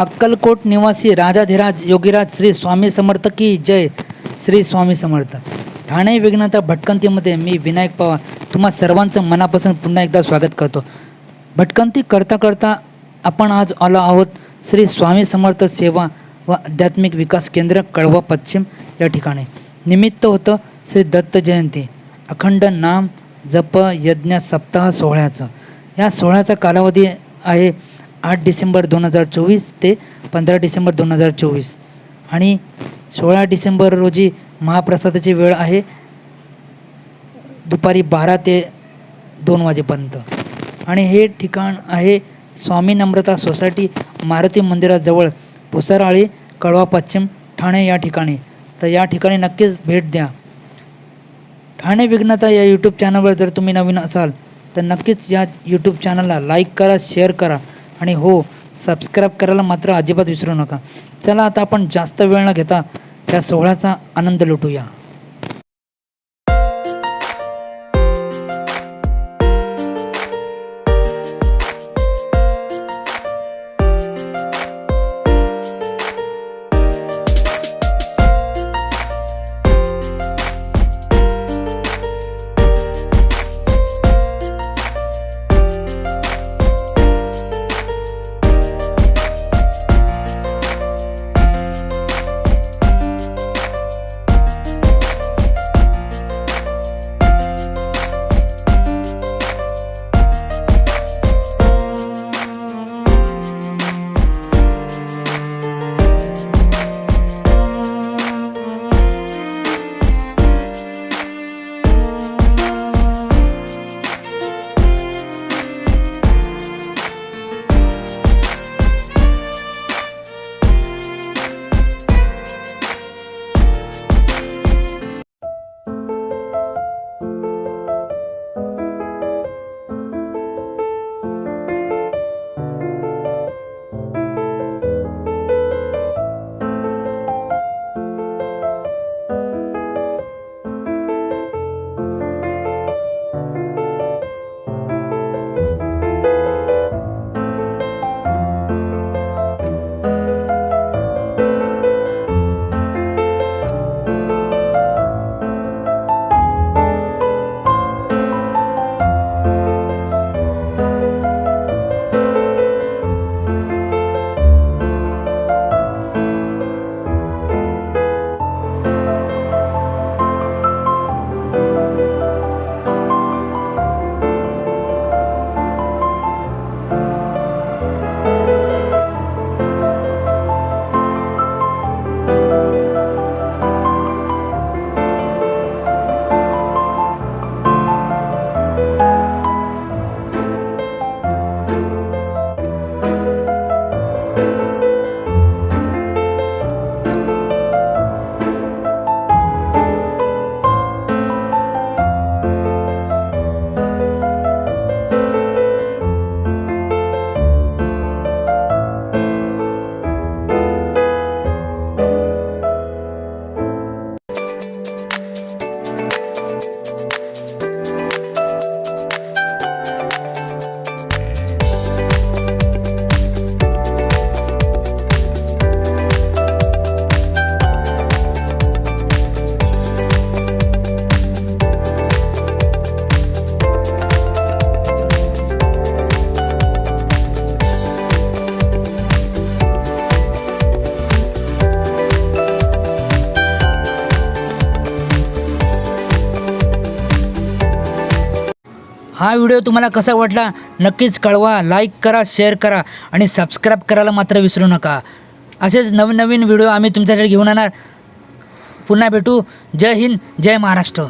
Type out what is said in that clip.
अक्कलकोट निवासी राजाधिराज योगीराज श्री स्वामी समर्थ की जय श्री स्वामी समर्थ. ठाणे विघ्नता भटकंतीमध्ये मी विनायक पवार. तुम्हा सर्वांचं मनापासून पुन्हा एकदा स्वागत करतो. भटकंती करता करता आपण आज आलो आहोत श्री स्वामी समर्थ सेवा व आध्यात्मिक विकास केंद्र कळवा पश्चिम या ठिकाणी. निमित्त होतं श्री दत्त जयंती. अखंड नाम जप यज्ञ सप्ताह सोहळ्याचं. या सोहळ्याचा कालावधी आहे आठ डिसेंबर दोन हजार चोवीस ते पंधरा डिसेंबर दोन हजार चोवीस. आणि सोळा डिसेंबर रोजी महाप्रसादाची वेळ आहे दुपारी बारा ते दोन वाजेपर्यंत. आणि हे ठिकाण आहे स्वामी नम्रता सोसायटी मारुती मंदिराजवळ. पुसराळी कळवा पश्चिम ठाणे या ठिकाणी. तर या ठिकाणी नक्कीच भेट द्या. ठाणे विघ्नता या यूट्यूब चॅनलवर जर तुम्ही नवीन असाल तर नक्कीच या यूट्यूब चॅनलला लाईक करा शेअर करा. आणि हो सबस्क्राईब करायला मात्र अजिबात विसरू नका. चला आता आपण जास्त वेळ न घेता त्या सोहळ्याचा आनंद लुटूया. हा व्हिडिओ तुम्हाला कसा वाटला नक्कीच कळवा. लाईक करा शेअर करा आणि सबस्क्राईब करायला मात्र विसरू नका. असेच नवनवीन व्हिडिओ आम्ही तुमच्यासाठी घेऊन येणार. पुन्हा भेटू. जय हिंद जय महाराष्ट्र.